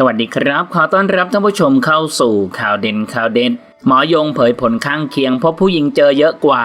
สวัสดีครับ ขอต้อนรับท่านผู้ชมเข้าสู่ข่าวเด่นข่าวเด็ด หมอยงเผยผลข้างเคียงพบผู้หญิงเจอเยอะกว่า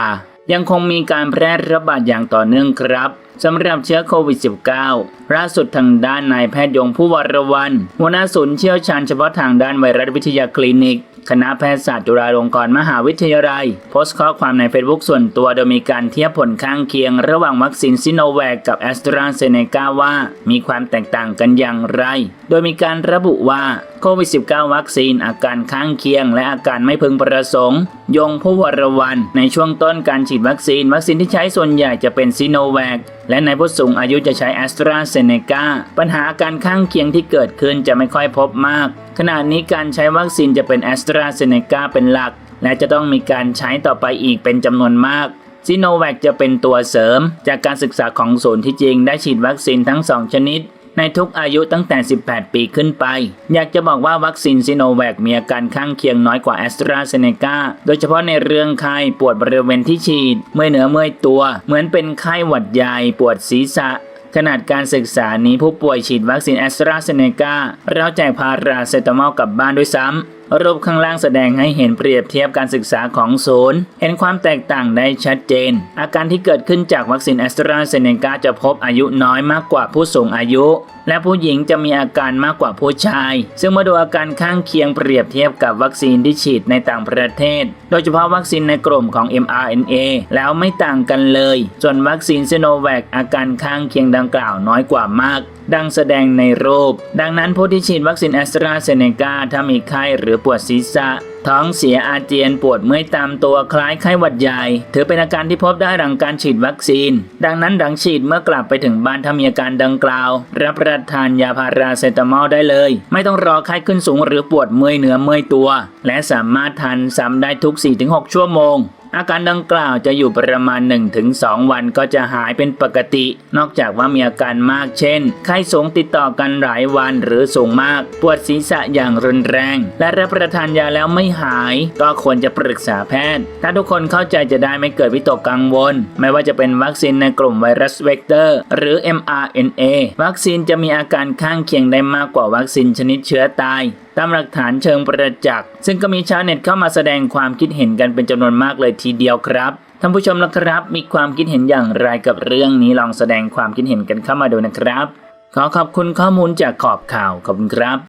ยังคงมีการแพร่ระบาดอย่างต่อเนื่องครับ สำหรับเชื้อโควิด -19 ล่าสุดทางด้านนายแพทย์ยงผู้วรวันหัวหน้าศูนย์เชี่ยวชาญเฉพาะทางด้านไวรัสวิทยาคลินิก คณะแพทยศาสตร์จุฬาลงกรณ์มหาวิทยาลัย โพสต์ข้อความในเฟซบุ๊กส่วนตัวโดยมีการเทียบผลข้างเคียง ระหว่างวัคซีนซิโนแวคกับแอสตราเซเนกาว่า มีความแตกต่างกันอย่างไร โดยมีการระบุว่า โควิด -19 วัคซีน อาการข้างเคียง และอาการไม่พึงประสงค์ ยงผู้วรวันในช่วงต้นการฉีดวัคซีน วัคซีนที่ใช้ส่วนใหญ่จะเป็นซิโนแวคและในผู้สูงอายุจะใช้แอสตราเซเนกาปัญหาอาการข้างเคียงที่เกิดขึ้นจะไม่ค่อยพบมาก ขณะนี้การใช้วัคซีนจะเป็นแอสตราเซเนกาเป็นหลัก และจะต้องมีการใช้ต่อไปอีกเป็นจำนวนมากซิโนแวคจะเป็นตัวเสริม จากการศึกษาของศูนย์ที่จริงได้ฉีดวัคซีนทั้ง 2 ชนิด ในทุกอายุตั้งแต่ 18 ปีขึ้นไป อยากจะบอกว่าวัคซีนซิโนแวคมีอาการข้างเคียงน้อยกว่าแอสตราเซเนกาโดยเฉพาะในเรื่องไข้ปวดบริเวณที่ฉีด เมื่อเหนือเมื่อยตัว เหมือนเป็นไข้หวัดใหญ่ปวดศีรษะขนาดการศึกษานี้ผู้ป่วยฉีดวัคซีนแอสตราเซเนกาเราแจกพาราเซตามอลกลับบ้านด้วยซ้ำรูปข้างล่างแสดงให้เห็นเปรียบเทียบการศึกษาของศูนย์ เห็นความแตกต่างได้ชัดเจน อาการที่เกิดขึ้นจากวัคซีนแอสตราเซเนกาจะพบอายุน้อยมากกว่าผู้สูงอายุ และผู้หญิงจะมีอาการมากกว่าผู้ชาย ซึ่งมาดูอาการข้างเคียงเปรียบเทียบกับวัคซีนที่ฉีดในต่างประเทศ โดยเฉพาะวัคซีนในกลุ่มของ mRNA แล้วไม่ต่างกันเลย ส่วนวัคซีนซิโนแวคอาการข้างเคียงดังกล่าวน้อยกว่ามาก ดังแสดงในรูป ดังนั้นผู้ที่ฉีดวัคซีนแอสตราเซเนกาถ้ามีไข้หรือปวดศีรษะ ท้องเสียอาเจียนปวดเมื่อยตามตัวคล้ายไข้หวัดใหญ่ ถือเป็นอาการที่พบได้หลังการฉีดวัคซีน ดังนั้นหลังฉีดเมื่อกลับไปถึงบ้านถ้ามีอาการดังกล่าว รับประทานยาพาราเซตามอลได้เลย ไม่ต้องรอไข้ขึ้นสูงหรือปวดเมื่อยเนื้อเมื่อยตัว และสามารถทานซ้ำได้ทุก 4-6 ชั่วโมง อาการดังกล่าวจะอยู่ประมาณ 1-2 วันก็จะหายเป็นปกติ นอกจากว่ามีอาการมากเช่น ไข้สูงติดต่อกันหลายวันหรือสูงมาก ปวดศีรษะอย่างรุนแรง และรับประทานยาแล้วไม่หาย ก็ควรจะปรึกษาแพทย์ ถ้าทุกคนเข้าใจจะได้ไม่เกิดวิตกกังวล ไม่ว่าจะเป็นวัคซีนในกลุ่มไวรัสเวกเตอร์ หรือ mRNA วัคซีนจะมีอาการข้างเคียงได้มากกว่าวัคซีนชนิดเชื้อตาย ตามหลักฐานเชิงประจักษ์ซึ่งก็มีชาวเน็ตเข้ามาแสดงความคิดเห็นกันเป็นจำนวนมากเลยทีเดียวครับท่านผู้ชมละครับ มีความคิดเห็นอย่างไรกับเรื่องนี้ลองแสดงความคิดเห็นกันเข้ามาดูนะครับ ขอขอบคุณข้อมูลจากขอบข่าวขอบคุณครับ